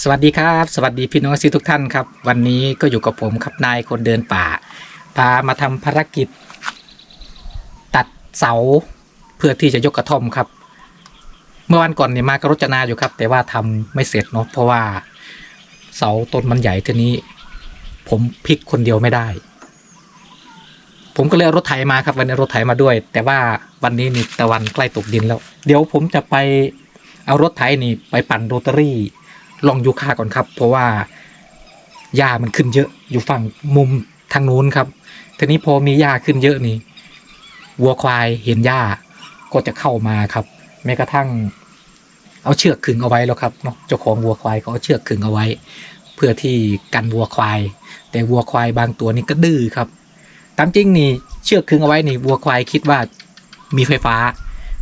สวัสดีครับ สวัสดีพี่น้องซีทุกท่านครับ วันนี้ก็อยู่กับผมครับนายคนเดินป่า พามาทำภารกิจ ตัดเสาเพื่อที่จะยกกระท่อมครับ เมื่อวันก่อนเนี่ยมากรจนาอยู่ครับ แต่ว่าทำไม่เสร็จเนาะเพราะว่า เสาต้นมันใหญ่ทีนี้ ผมพลิกคนเดียวไม่ได้ ผมก็เลยรถไถมาครับวันนี้รถไถมาด้วย แต่ว่าวันนี้นี่ตะวันใกล้ตกดินแล้ว เดี๋ยวผมจะไปเอารถไถนี่ไปปั่นโรตารี่ ลองยูคาก่อนครับ เพราะว่าหญ้ามันขึ้นเยอะอยู่ฝั่งมุมทางนู้นครับ ทีนี้พอมีหญ้าขึ้นเยอะนี่วัวควายเห็นหญ้าก็จะเข้ามาครับ แม้กระทั่ง เอาเชือกขึงเอาไว้แล้วครับเนาะเจ้าของวัวควายก็เอาเชือกขึงเอาไว้ เพื่อที่กันวัวควาย แต่วัวควายบางตัวนี่ก็ดื้อครับ ตามจริงนี่เชือกขึงเอาไว้นี่วัวควายคิดว่ามีไฟฟ้า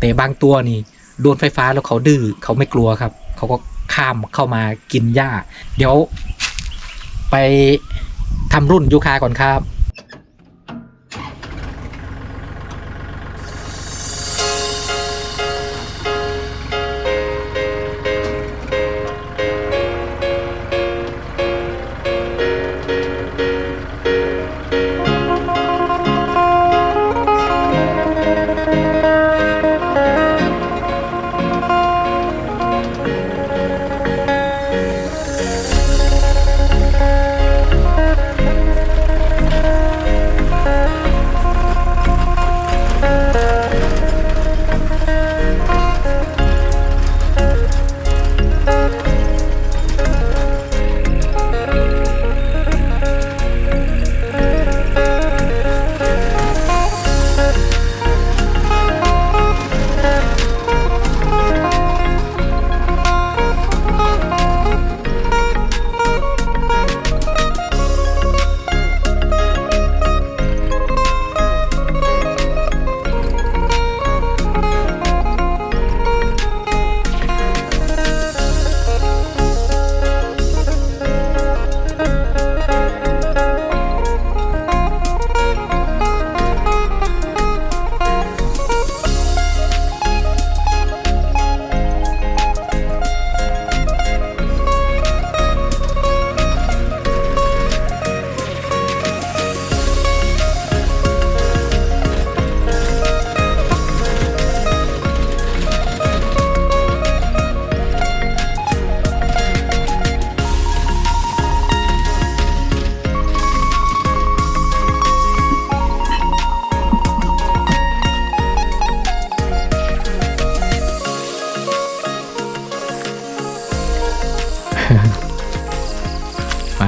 แต่บางตัวนี่โดนไฟฟ้าแล้วเขาดื้อเขาไม่กลัวครับ เขาก็ ข้ามเข้ามากินหญ้า เดี๋ยวไปทำรุ่นยูคาก่อนครับ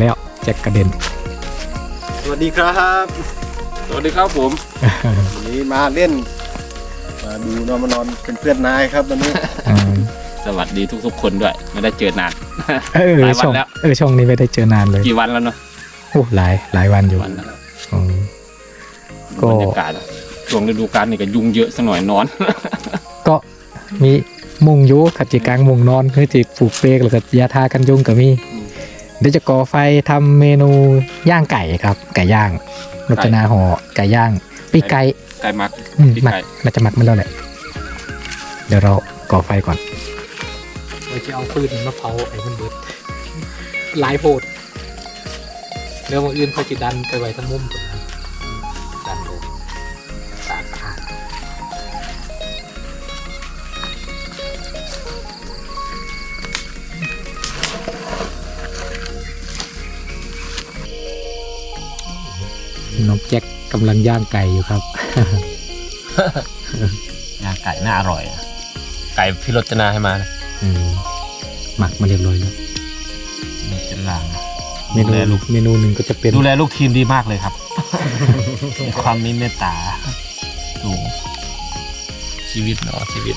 แล้วแจ็คกระเด็น สวัสดีครับ สวัสดีครับผม วันนี้มาเล่น มาดูนอนมานอนเป็นเพื่อนนายครับวันนี้อืมสวัสดีทุกๆ คนด้วย ไม่ได้เจอนาน เออหลายวันช่องแล้ว เออช่องนี้ไม่ได้เจอนานเลยกี่วันแล้วเนาะโอ้หลายหลายวันอยู่วันแล้วอืม ก็ บรรยากาศช่วงฤดูกาลนี่ก็ยุงเยอะสักหน่อยนอน ก็มีมุงอยุขัดจิกลางมุงนอนเพื่อจิปลูกเปกแล้วก็ยาทากันยุงก็มีอืม เดี๋ยวจะก่อไฟทำเมนูย่างไก่ครับ ไก่ย่างรจนาห่อไก่ย่างปีกไก่ไก่มักอืมปีกหมักไก่มันจะหมักไม่แล้วแหละเดี๋ยวเราก่อไฟก่อนเราจะเอาฟืนมาเผาไอ้มันเบิดหลายโพดเดี๋ยววันอื่นเขาจะดันไปไว้ทั้งมุม น้องแจ็คกำลังย่างไก่อยู่ครับ ย่างไก่น่าอร่อยอะไก่พี่รจนาให้มานะอืมหมักมาเรียบร้อยแล้วนี่จะลางเมนูดูแลลูกเมนูหนึ่งก็จะเป็นดูแลลูกทีมดีมากเลยครับ มีความมีเมตตาสูงชีวิตเนาะชีวิต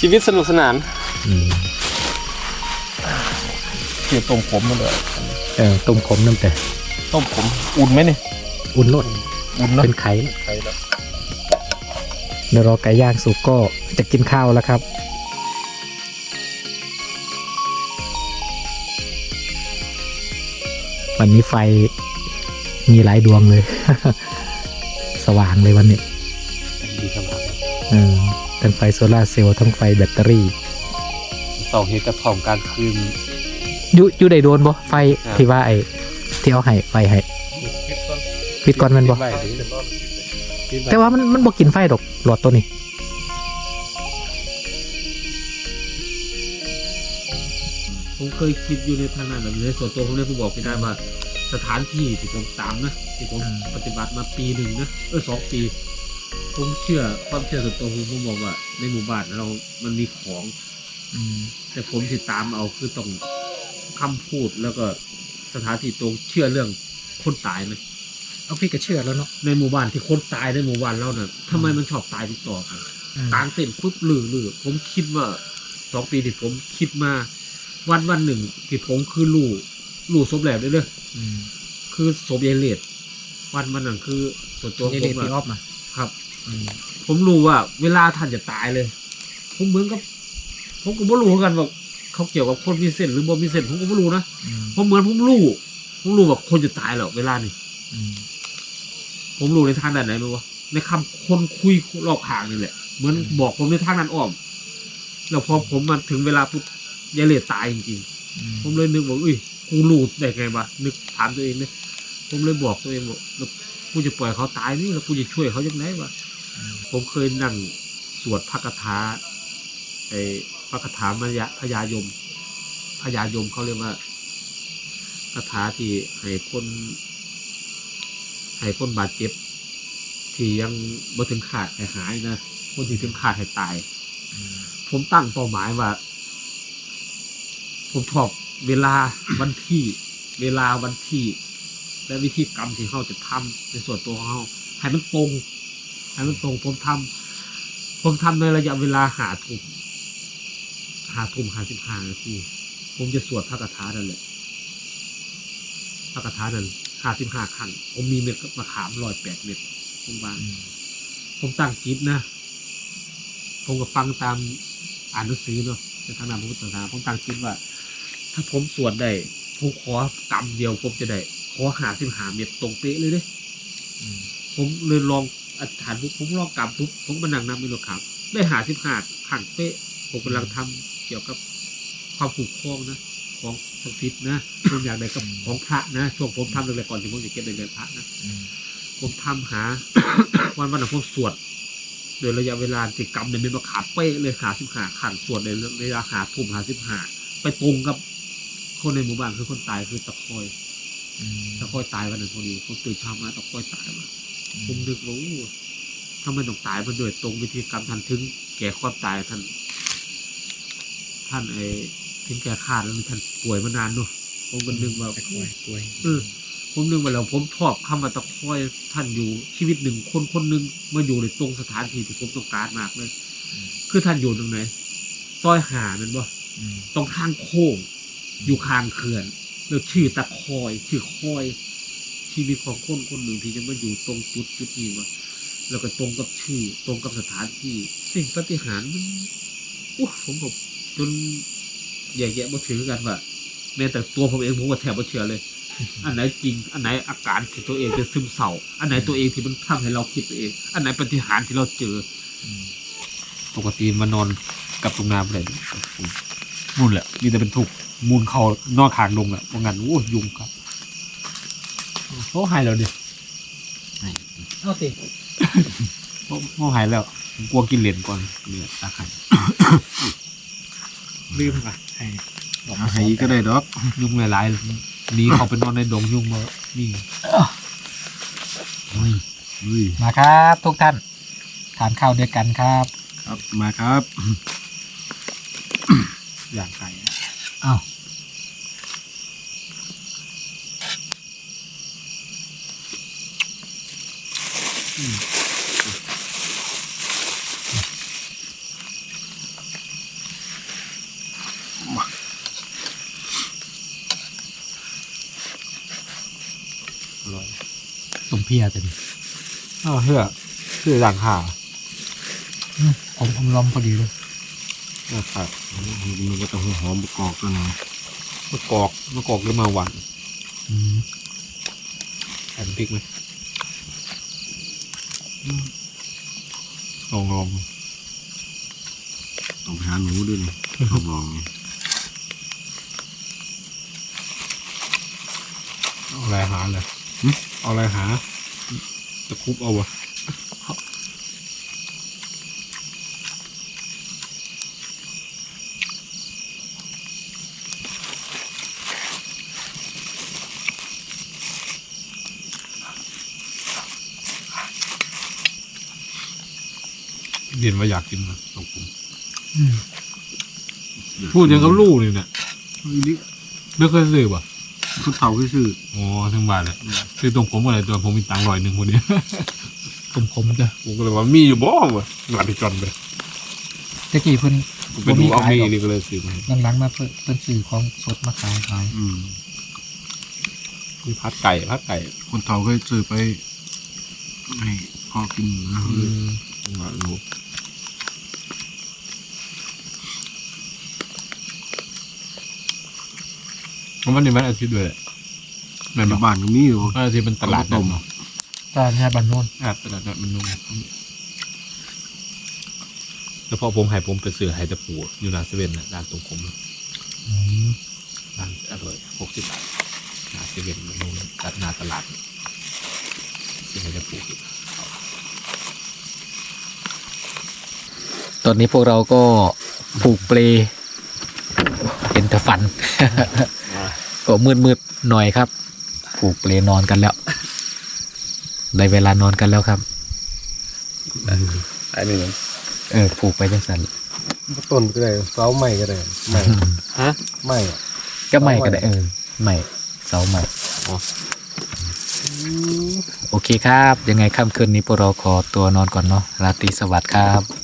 ชีวิตสนุกสนานอืมเกี่ยวต้มขมมาเลยเออต้มขมน้ำแต่ ต้มขมอุ่นไหมเนี่ยอุ่นโลดอุ่นเนาะเป็นไข่ไข่แล้วเดี๋ยวรอไก่ย่างสุกก็จะกินข้าวแล้วครับวันนี้ไฟมีหลายดวงเลย สว่างเลยวันนี้ดีสบายเออทั้งไฟโซลาร์เซลล์ทั้งไฟแบตเตอรี่ไฟสองเฮ็ดกระท่อมกลางคืนอยู่อยู่ได้โดนบ่ไฟครับที่ว่าไอ้ ที่เอาให้ไฟให้ปิดก่อนแมันบ่ไว้ดิปิดไว้แต่ว่ามันมันบ่กินไฟดอกหลอดตัวนี้ผมเคยคิดอยู่ในทางนั้นแบบนี้ส่วนตัวผมเนี่ยผมบอกไม่ได้ว่าสถานที่ที่ผมตามนะที่ผมอืมปฏิบัติมาปีหนึ่งนะเออสองปี ผมเชื่อความเชื่อส่วนตัวผมผมบอกว่า ในหมู่บ้านเรา มันมีของแต่ผมที่ตามเอาคือต้องคำพูดแล้วก็ สถานที่ตรงเชื่อเรื่องคนตายไหมเอาพี่ก็เชื่อแล้วเนาะในหมู่บ้านที่คนตายในหมู่บ้านเราน่ะทำไมมันชอบตายติดต่อกันกลางเต้นปุ๊บลือลือผมคิดว่าสองปีที่ผมคิดมา วันวันหนึ่งที่ผมคือลู่ลู่ศพแหลกได้เลยอืมคือศพยายเลดวันวันนั้นคือส่วนตัวนี่ผเด็กมที่อออะฟมาครับอืมผมรู้ว่า เวลาท่านจะตายเลย ผมเหมือนกับผมก็ไม่รู้เหมือนกันว่า เขาเกี่ยวกับคนมีเส้นหรือบ่มีเส้นผมก็ไม่รู้นะอืมผมเหมือนผมรู้ผมรู้ว่าคนจะตายแล้วเวลานี้อืมผมรู้ในทางด้านไหนไหมวะในคำคนคุยรอบข้างนี่แหละ เหมือนบอกผมในทางนั้นอ้อม แล้วพอผมมาถึงเวลาปุ๊บยายเลดตายจริงๆผมเลยนึกว่าอุ้ย กูรู้ได้ไงวะ นึกถามตัวเองเลยผมเลยบอกตัวเองว่าแล้วกูจะปล่อยเขาตายนี่ แล้วกูจะช่วยเขายังไงวะ ผมเคยนั่งสวดพระคาถาไอ้พระคาถามายะพญายมพญายมเขาเรียกว่าคาถาที่ให้คนให้คนบาดเจ็บ ที่ยังบ่ถึงขาดให้หายนะคนที่ถึงขาดให้ตาย ผมตั้งเป้าหมายว่า ผมชอบเวลาวันที่ เวลาวันที่ และวิธีกรรมที่เขาจะทำในส่วนตัวของเขาให้มันตรงให้มันตรงผมทำผมทำในระยะเวลาหาทุ่ม หาทุ่มหาสิบห้านาทีผมจะสวดพระคาถานั่นแหละพระคาถานั้นหาสิบห้าครั้งผมมีเม็ดมะขามร้อยแปดเม็ดผมวางผมตั้งจิตนะผมก็ฟังตามอ่านหนังสือเนาะในทางด้านพระพุทธศาสนาผมตั้งจิตว่า ถ้าผมสวดได้ผมขอกรรมเดียวผมจะได้ขอหาสิบหาเม็ดตรงเป๊ะเลยเด้ผมเลยลองอธิษฐานปุ๊บผมลองกรรมปุ๊บผมมานั่งนับมิโลครับ ได้หาสิบห้าขังเป๊ะผมกำลังทำ เกี่ยวกับความผูกคล้องนะของศักดิ์สิทธิ์นะผมอยากได้กับของพระนะช่วงผมทำเลยๆก่อนที่ผมจะเก็บในเรือนพระนะผมทำหา วันวันนั้นผมสวดโดยระยะเวลาติกรรมเนี่ยเป็นมาขาเป๊ะเลยขาสิบหาขันสวดในเวลาหาทุ่มหาสิบหาไปตรงกับคนในหมู่บ้านคือคนตายคือตะคอยตะคอยตายวันนั้นพอดีผมตื่นเช้ามาตะคอยตายมาผมนึกว่าอู้ทำไมต้องตายมันโดยตรงวิธีกรรมทันถึง แก่ความตายท่าน ท่านไอ้ถึงแก่ขาดแล้วท่านป่วยมานานเนอะผมก็นึกว่าเออผมนึกว่าแล้วผมชอบคำว่าตะคอยท่านอยู่ชีวิตหนึ่งคนคนหนึ่งมาอยู่ในตรงสถานที่ที่ผมต้องการมากเลย คือท่านอยู่ตรงไหนซอยหานั่นบ่ตรงข้างโค้งอยู่ข้างเขื่อนแล้วชื่อตะคอยชื่อคอยชีวิตของคนคนหนึ่งที่จะมาอยู่ตรงจุดจุดนี้วะแล้วก็ตรงกับชื่อ ตรงกับสถานที่ สิ่งปฏิหารย์มันอู้ผมก็ จนแยกแยะบ่ถือกันว่าแม้แต่ตัวผมเองผมก็แทบไม่เชื่อเลย อันไหนจริง อันไหนอาการที่ตัวเองจะซึมเศร้า อันไหนตัวเองที่มันทำให้เราคิดตัวเอง อันไหนปฏิหารย์ที่เราเจออปกติมานอนกับตรงน้ำเลยมุ่นแหละมีแต่เป็นทุกข์มูลเขานอนขางลงอะว่างั้นโอ้ยยุงครับเขาหายแล้วดิเอาสิเขาเขาหายแล้วผมกลัวกินเหรียญก่อนเนี่ยตาไข่ ลืมอะให้เอาให้อีกก็ได้ดอกยุงหลายๆหนีเขาไปนอนในดงยุงมานี่อุ้ยอุ้ยมาครับ ทุกท่านทานข้าวด้วยกันครับครับมาครับ อย่างไก่อะอ้าว พียเต็มอ้าวเพื่อคือหลังขาอมอมลมพอดีเลยนะครับมันก็ต้องหอมมะกอกกันนะมะกอกมะกอกหรือมาหวานแอนพริกไหมลองลองต้องไปหาหนูด้วยนี่ลองลองอะไรหาเลยเอาอะไรหา ตะคุบเอาวะเรียนว่าอยากกินมันตกผมพูดยังกับลูกนี่เนี่ยไม่เคยซื้อป่ะ ผู้เฒ่าคือชื่ออ๋อทั้งบ้านเลยซื้อตรงผมอะไรตัวผมมีตังค์ร้อยหนึ่งคนนี้ผมผมจ้ะผมก็เลยว่ามีอยู่บ้องวะหลับไปจอนไปตะกี้เพิ่นผมไปดูเอาบ่มีมีขายหรอกนี่ก็เลยซื้อมาให้หลังๆมาเพิ่นเพิ่นซื้อของสดมาขายขายอืมมีพัดไก่พัดไก่คนเฒ่าเคยซื้อไปให้พ่อกินนะอืมมา ดูเพราะมันนี่มันอาทิตย์ด้วยแหละแม่นในบอกบ้านก็มีอยู่มันอาทิตย์เป็นตลาดนัดเนาะตอนนี้บ้านโน้นอะตลาดนัดมันนุ่มแล้วพอผมใหายผมไปซื้อไฮตะปูอยู่ร้านเซเว่นน่ะร้านตรงผมร้านอร่อยหกสิบบาทร้านเซเว่นมันนุ่มตัดหน้าตลาดซื้อไฮตะปูตอนนี้พวกเราก็ผูกเปล เห็นแต่ฟัน ก็มืดมืดๆหน่อยครับ ผูกเปลนอนกันแล้ว ได้เวลานอนกันแล้วครับอันนี้เออผูกไปจังสันต้นก็ได้เสาใหม่ก็ได้ใหม่ฮะใหม่ก็ไม่ก็ได้เออไม่เสาไม่โอเคครับ ยังไงค่ำคืนนี้พวกเราขอตัวนอนก่อนเนาะราตรีสวัสดิ์ครับ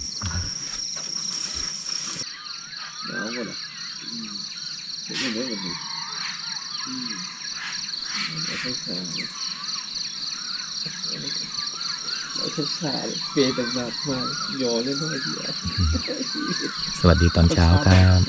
สงสารเปย์ต่างๆมาโยนเล่นอะไรเดียวสวัสดีตอนเช้าครับ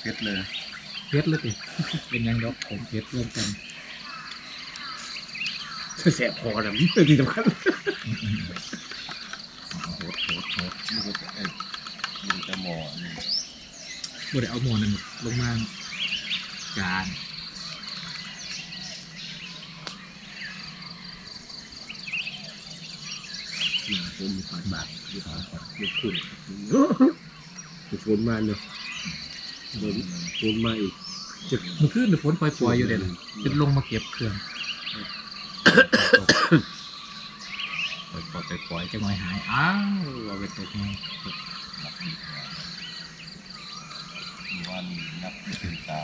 เพชรเลย เพชรเลยเป็นยังดอกผมเพชรร่วมกันแสบคอนะมันที่สำคัญนี่ก็จะเอ้ยนี่จะหม้อนี่บ่ได้เอาหมอนั่นลงมาจานผมมีฝันบาทที่ฝันฝันเด็กคุณฝนมาเนาะ ฝนมาอีกจุดมันขึ้นฝนปล่อยๆอยู่เด่นจะลงมาเก็บเครื่องปล่อยๆปล่อยๆจะหน่อยหาย อ้าวเอาไปตกมาวันนับเป็นตา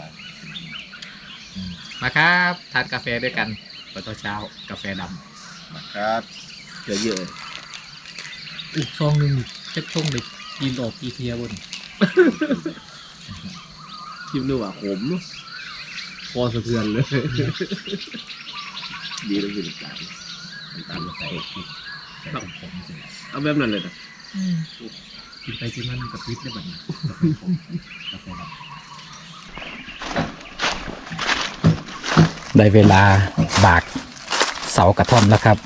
มาครับทานกาแฟด้วยกันตอนเช้า กาแฟดนะครับเยอะเยอะำอีกซองหนึ่งเช็คช่องเด็กกินออกกีเทียบน คิดดูว่าขมคอสะเทือนเลย ดีแล้วกินตามตามใส่ใส่ผมๆสิเอาแบบนั้นเลยนะกินไปกินมันกับพริษได้แบบนี้กาแฟดำได้เวลาบากเสากระท่อมแล้วครับ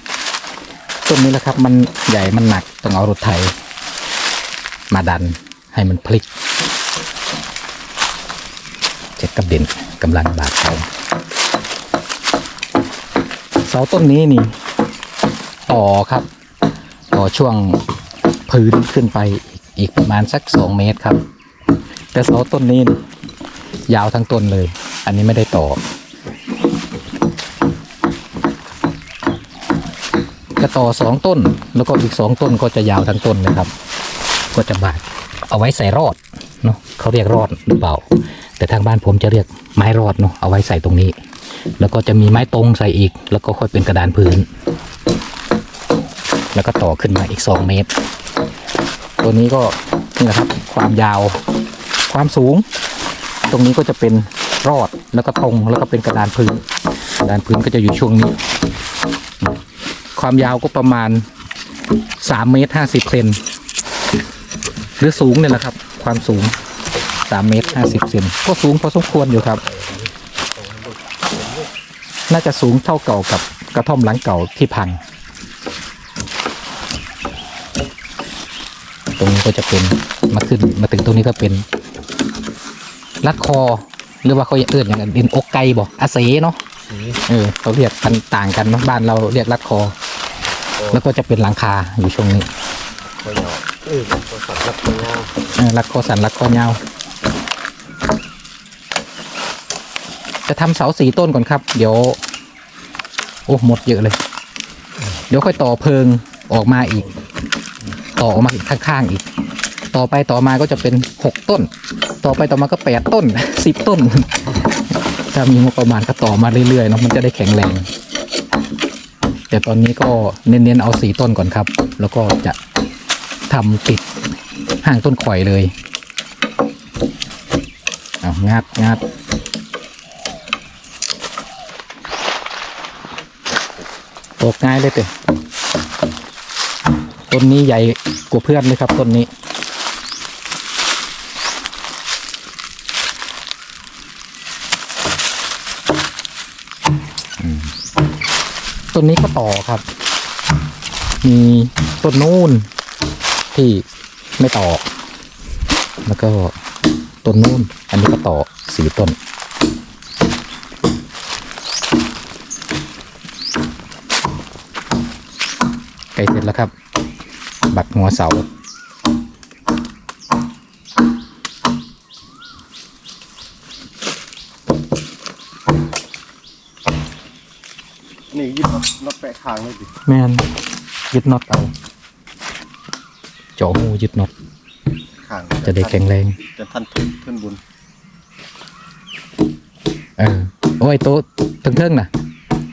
ต้นนี้แหละครับมันใหญ่มันหนักต้องเอารถไถมาดันให้มันพลิกเจ็ด กับเด่นกำลังบากเสาเสาต้นนี้นี่ ต่อครับ ต่อช่วงพื้นขึ้นไปอีกประมาณสักสองเมตรครับ แต่เสาต้นนี้ยาวทั้งต้นเลย อันนี้ไม่ได้ต่อ จะต่อสองต้นแล้วก็อีกสองต้นก็จะยาวทั้งต้นเลยครับ ก็จะบาดเอาไว้ใส่รอดเนาะเขาเรียกรอดหรือเปล่า แต่ทางบ้านผมจะเรียกไม้รอดเนาะเอาไว้ใส่ตรงนี้ แล้วก็จะมีไม้ตรงใส่อีก แล้วก็ค่อยเป็นกระดานพื้น แล้วก็ต่อขึ้นมาอีก 2 เมตร ตัวนี้ก็นี่แหละครับความยาวความสูง ตรงนี้ก็จะเป็นรอดแล้วก็ตรงแล้วก็เป็นกระดานพื้น กระดานพื้นก็จะอยู่ช่วงนี้ ความยาวก็ประมาณ3เมตร50เซนหรือสูงเนี่ยแหละครับ ความสูง 3เมตร50เซนก็สูงพอสมควรอยู่ครับ น่าจะสูงเท่าเก่ากับกระท่อมหลังเก่าที่พัง ตรงนี้ก็จะเป็นมาขึ้นมาถึงตรงนี้ก็เป็นรัดคอหรือว่าเขาเอื้อนอย่างอื่นดินอกไก่บ่อาเสเนาะเออเขาเรียกกันต่างกันเนาะบ้านเราเรียกรัดคอ แล้วก็จะเป็นหลังคาอยู่ช่วงนี้ตัวเหยาเออตัวสัตว์รับตัวเงาเออรัดคอสันรัดคอยาว จะทำเสาสี่ต้นก่อนครับ เดี๋ยว โอ้หมดเยอะเลย เดี๋ยวค่อยต่อเพิงออกมาอีก ต่อออกมาอีกข้างๆอีก ต่อไปต่อมาก็จะเป็นหกต้น ต่อไปต่อมาก็แปดต้นสิบต้น ถ้ามีงบประมาณก็ต่อมาเรื่อยๆเนาะมันจะได้แข็งแรงแต่ตอนนี้ก็เน้นๆเอาสี่ต้นก่อนครับ แล้วก็จะทำติดห่างต้นข่อยเลย เอางัดงัด ตกง่ายเลยเตะต้นนี้ใหญ่กว่าเพื่อนเลยครับต้นนี้ ต้นนี้ก็ต่อครับ มีต้นนู้นที่ไม่ต่อ แล้วก็ต้นนู้นอันนี้ก็ต่อสี่ต้น กล้เสร็จแล้วครับ บักหัวเสา นี่ยึดน็อตน็อตแปะคางเลยดิแมนยึดน็อตเอาเจาะหูยึดน็อตคางจะได้แข็งแรงจะทันทุนทุนบุญเออโอ้ยโต๊ะถึงเทิงๆนะ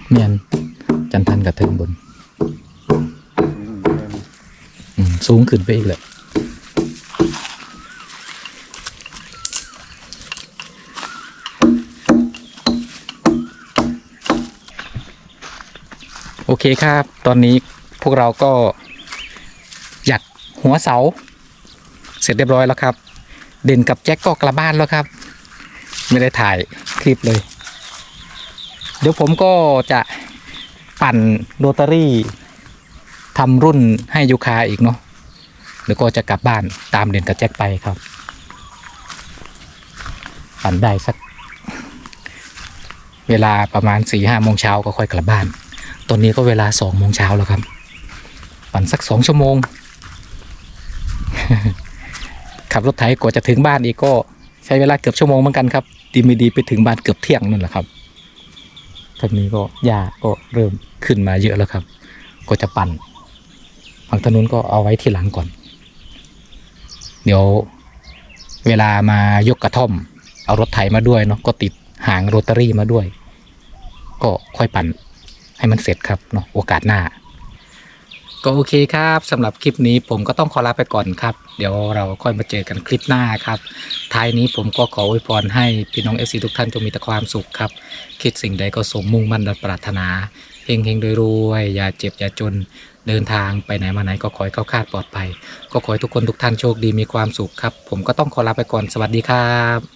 เมียนจันทันกับเทิงบน สูงขึ้นไปอีกเลยโอเคครับ ตอนนี้พวกเราก็หยัดหัวเสา เสร็จเรียบร้อยแล้วครับ เด่นกับแจ็คก็กลับบ้านแล้วครับ ไม่ได้ถ่ายคลิปเลย เดี๋ยวผมก็จะปั่นโรตารี่ทำรุ่นให้ยูคาอีกเนาะ แล้วก็จะกลับบ้านตามเด่นกับแจ็คไปครับปั่นได้สัก เวลาประมาณสี่ห้าโมงเช้าก็ค่อยกลับบ้าน ตอนนี้ก็เวลาสองโมงเช้าแล้วครับปั่นสักสองชั่วโมง ขับรถไถกว่าจะถึงบ้านอีกก็ใช้เวลาเกือบชั่วโมงเหมือนกันครับ ดีไม่ดีไปถึงบ้านเกือบเที่ยงนั่นแหละครับทางนี้ก็หญ้าก็เริ่มขึ้นมาเยอะแล้วครับ ก็จะปั่นฝั่งถนนก็เอาไว้ที่หลังก่อน เดี๋ยวเวลามายกกระท่อม เอารถไถมาด้วยเนาะก็ติดหางโรตารี่มาด้วย ก็ค่อยปั่นให้มันเสร็จครับเนาะโอกาสหน้า ก็โอเคครับสำหรับคลิปนี้ผมก็ต้องขอลาไปก่อนครับ เดี๋ยวเราค่อยมาเจอกันคลิปหน้าครับ ท้ายนี้ผมก็ขออวยพรให้พี่น้องเอฟซีทุกท่านจงมีแต่ความสุขครับ คิดสิ่งใดก็สมมุ่งมั่นดังปรารถนาเฮงเฮงๆรวยๆอย่าเจ็บอย่าจน เดินทางไปไหนมาไหนก็ขอให้เข้าคาดปลอดภัย ก็ขอให้ทุกคนทุกท่านโชคดีมีความสุขครับ ผมก็ต้องขอลาไปก่อนสวัสดีครับ